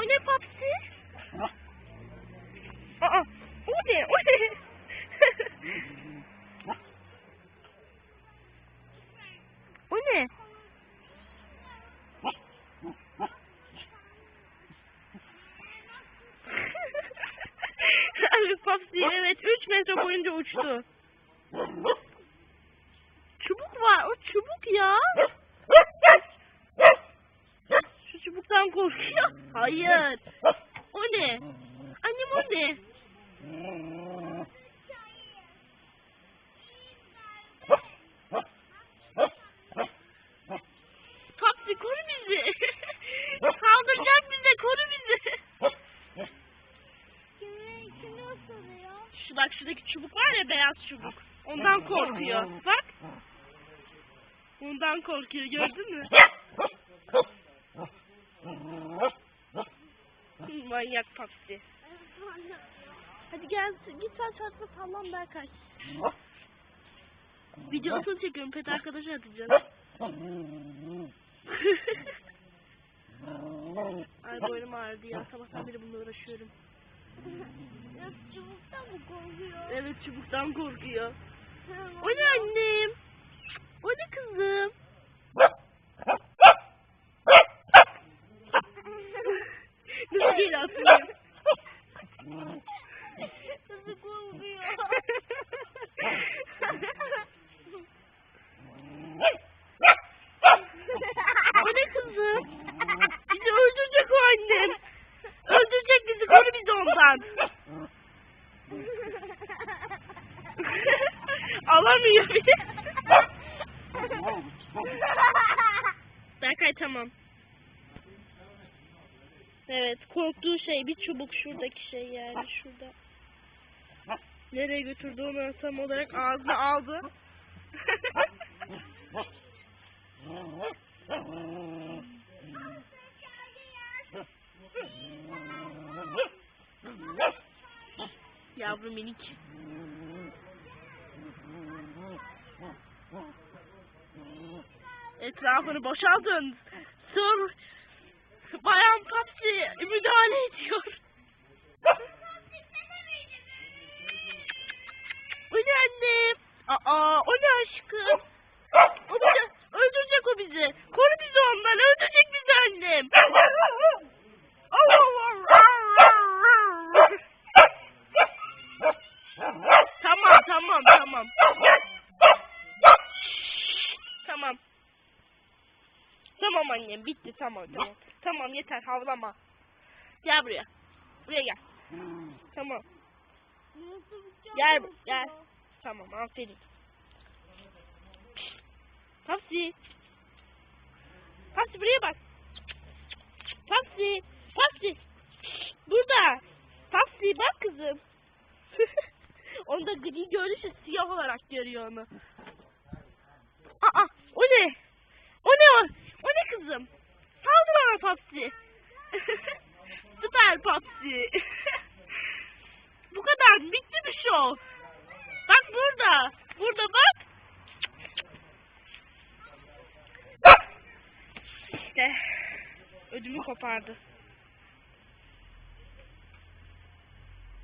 O ne papsi? Aa, o ne? O ne? o ne? Arif papsi evet 3 metre boyunca uçtu. Çubuk var. O çubuk ya. Çubuktan korkuyor. Hayır. O ne? Annem o ne? Papsi koru bizi. Saldıracak bize koru bizi. Şu bak şuradaki çubuk var ya beyaz çubuk. Ondan korkuyor. Bak. Ondan korkuyor gördün mü? Manyak papsi. Hadi gel git sen çarpma sallan Berkay. Videosunu çekiyorum pet arkadaşa atacağım. Ay boynum ağrıdı ya sabahtan beri bununla uğraşıyorum. Ya çubuktan mı korkuyor? Evet çubuktan korkuyor. O ne annem? O ne kızım? Nasıl geri atayım? Kızı korkuyor. O ne kızım? Bizi öldürecek o annem. Öldürecek bizi koru bizi ondan. Alamıyor bizi. Berkay tamam. Evet korktuğu şey bir çubuk şuradaki şey yani şurada. Nereye götürdü onu tam olarak ağzına aldı. Yavru minik. Etrafını boşaltın. Sır Bayan Papsi müdahale ediyor. O ne anne? Aa o ne aşkım? O bizi, öldürecek o bizi. Koru bizi ondan. Öldürecek bizi annem. tamam tamam tamam. Tamam. Tamam annem bitti tamam tamam. Tamam yeter havlama. Gel buraya. Buraya gel. Tamam. Gel gel. Tamam aferin. Papsi. Papsi buraya bak. Papsi. Papsi. Burada. Papsi bak kızım. onu da gri görünce siyah olarak görüyor onu. Aa o ne? O ne o? O ne kızım? Bana Papsi. Süper Papsi. Bu kadar bitti mi şov? Bak burada. Burada bak. İşte ödümü kopardı.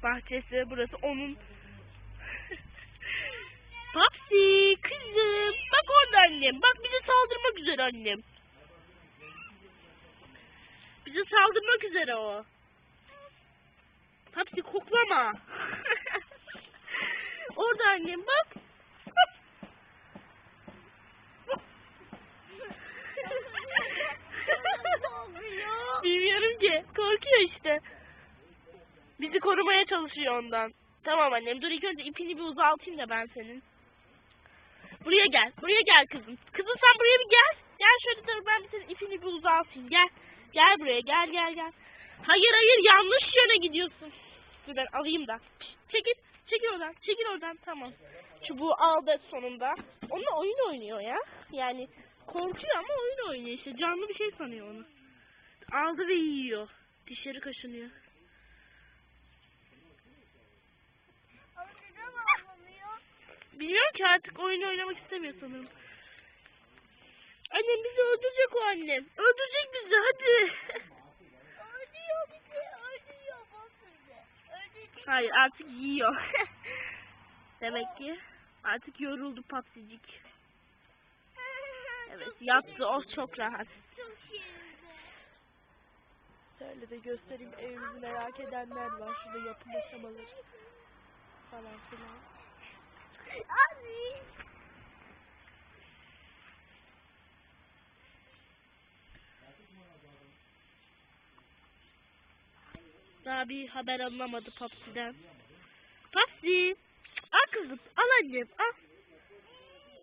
Bahçesi burası onun. Papsi kızım. Bak orada annem. Bak bize saldırmak üzere annem. Bize saldırmak üzere o. Papsi koklama. Orada annem bak. Bilmiyorum ki. Korkuyor işte. Bizi korumaya çalışıyor ondan. Tamam annem dur ilk önce ipini bir uzaltayım da ben senin. Buraya gel. Buraya gel kızım. Kızım sen buraya bir gel. Gel şöyle dur ben bir senin ipini bir uzaltayım. Gel. Gel buraya gel gel gel. Hayır hayır yanlış yöne gidiyorsun. Dur ben alayım da. Çekil. Çekil oradan. Çekil oradan. Tamam. Çubuğu aldı sonunda. Onunla oyun oynuyor ya. Yani korkuyor ama oyun oynuyor işte. Canlı bir şey sanıyor onu. Aldı ve yiyor. Dişleri kaşınıyor. Bilmiyorum ki artık oyun oynamak istemiyor sanırım. Annem bizi öldürecek o annem. Öldürecek bizi hadi. Öldürüyor bizi, öldürüyor. Öldürecek. Hayır artık yiyor. Demek ki artık yoruldu papsicik. Evet yattı o çok rahat. Çok. Şöyle de göstereyim evimizi merak edenler var. Şurada yapım aşamaları. falan filan. Abi. Daha bir haber alınamadı Papsi'den. Papsi! Al kızım, al annem, al.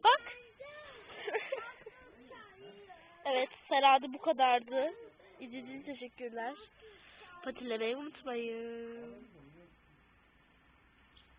Bak. evet, Serada bu kadardı. İzlediğiniz teşekkürler. Patilemeyi unutmayın.